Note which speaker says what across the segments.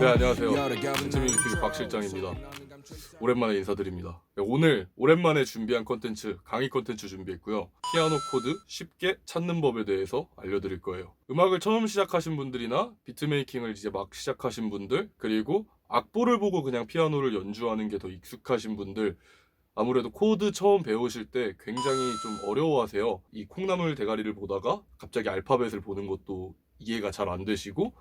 Speaker 1: 네 안녕하세요. 재미있는 TV 박 실장입니다. 오랜만에 인사드립니다. 네, 오늘 오랜만에 준비한 컨텐츠 강의 컨텐츠 준비했고요. 피아노 코드 쉽게 찾는 법에 대해서 알려드릴 거예요. 음악을 처음 시작하신 분들이나 비트메이킹을 이제 막 시작하신 분들 그리고 악보를 보고 그냥 피아노를 연주하는 게 더 익숙하신 분들 아무래도 코드 처음 배우실 때 굉장히 좀 어려워하세요. 이 콩나물 대가리를 보다가 갑자기 알파벳을 보는 것도 이해가 잘 안 되시고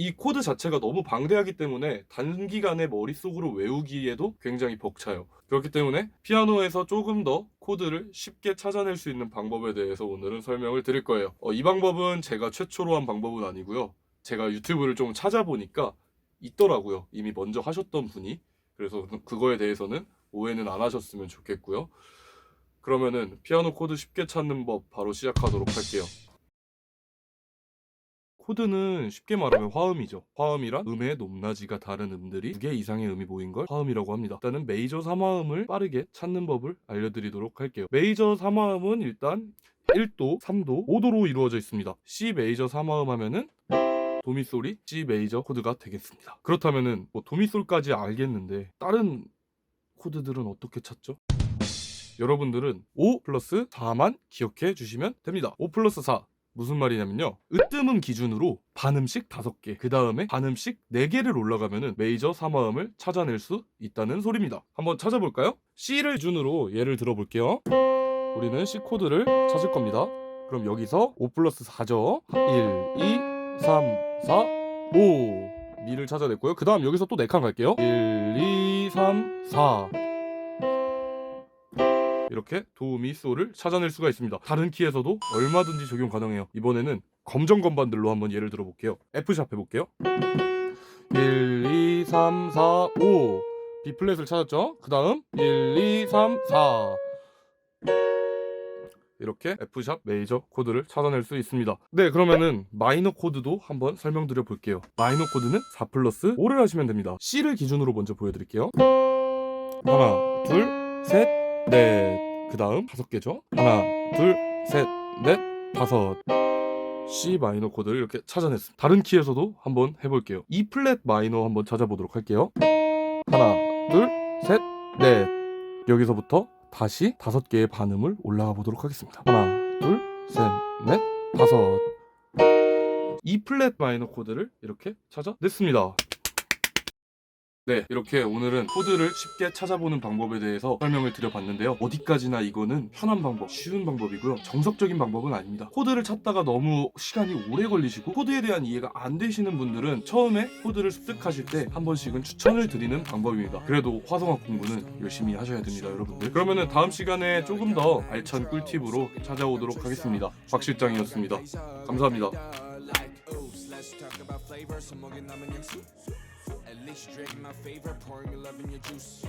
Speaker 1: 이 코드 자체가 너무 방대하기 때문에 단기간에 머릿속으로 외우기에도 굉장히 벅차요. 그렇기 때문에 피아노에서 조금 더 코드를 쉽게 찾아낼 수 있는 방법에 대해서 오늘은 설명을 드릴 거예요. 어, 이 방법은 제가 최초로 한 방법은 아니고요. 제가 유튜브를 좀 찾아보니까 있더라고요. 이미 먼저 하셨던 분이. 그래서 그- 그거에 대해서는 오해는 안 하셨으면 좋겠고요. 그러면은 피아노 코드 쉽게 찾는 법 바로 시작하도록 할게요. 코드는 쉽게 말하면 화음이죠. 화음이란 음의 높낮이가 다른 음들이 두 개 이상의 음이 모인 걸 화음이라고 합니다. 일단은 메이저 3화음을 빠르게 찾는 법을 알려드리도록 할게요. 메이저 3화음은 일단 1도, 3도, 5도로 이루어져 있습니다. C 메이저 3화음 하면은 도미솔이 C 메이저 코드가 되겠습니다. 그렇다면은 뭐 도미솔까지 알겠는데 다른 코드들은 어떻게 찾죠? 여러분들은 5 플러스 4만 기억해 주시면 됩니다. 5 플러스 4 무슨 말이냐면요. 으뜸음 기준으로 반음씩 5개, 그 다음에 반음씩 4개를 올라가면은 메이저 3화음을 찾아낼 수 있다는 소리입니다. 한번 찾아볼까요? C를 기준으로 예를 들어볼게요. 우리는 C 코드를 찾을 겁니다. 그럼 여기서 5 플러스 4죠. 1, 2, 3, 4, 5. 미를 찾아냈고요. 그 다음 여기서 또 4칸 갈게요. 1, 2, 3, 4. 이렇게 도우미 소를 찾아낼 수가 있습니다. 다른 키에서도 얼마든지 적용 가능해요. 이번에는 검정 건반들로 한번 예를 들어 볼게요. F샵 해볼게요. 1, 2, 3, 4, 5. B 플랫을 찾았죠? 그 다음 1, 2, 3, 4. 이렇게 F샵 메이저 코드를 찾아낼 수 있습니다. 네, 그러면은 마이너 코드도 한번 설명드려 볼게요. 마이너 코드는 4 플러스 5를 하시면 됩니다. C를 기준으로 먼저 보여드릴게요. 하나, 둘, 셋, 넷. 그 다음 다섯 개죠. 하나, 둘, 셋, 넷, 다섯. C 마이너 코드를 이렇게 찾아냈습니다. 다른 키에서도 한번 해볼게요. E 플랫 마이너 한번 찾아보도록 할게요. 하나, 둘, 셋, 넷. 여기서부터 다시 다섯 개의 반음을 올라가 보도록 하겠습니다. 하나, 둘, 셋, 넷, 다섯. E 플랫 마이너 코드를 이렇게 찾아냈습니다. 네, 이렇게 오늘은 코드를 쉽게 찾아보는 방법에 대해서 설명을 드려봤는데요. 어디까지나 이거는 편한 방법, 쉬운 방법이고요. 정석적인 방법은 아닙니다. 코드를 찾다가 너무 시간이 오래 걸리시고 코드에 대한 이해가 안 되시는 분들은 처음에 코드를 습득하실 때 한 번씩은 추천을 드리는 방법입니다. 그래도 화성학 공부는 열심히 하셔야 됩니다, 여러분들. 그러면은 다음 시간에 조금 더 알찬 꿀팁으로 찾아오도록 하겠습니다. 박 실장이었습니다. 감사합니다.
Speaker 2: Least Drink my favorite, pouring your love in your juice.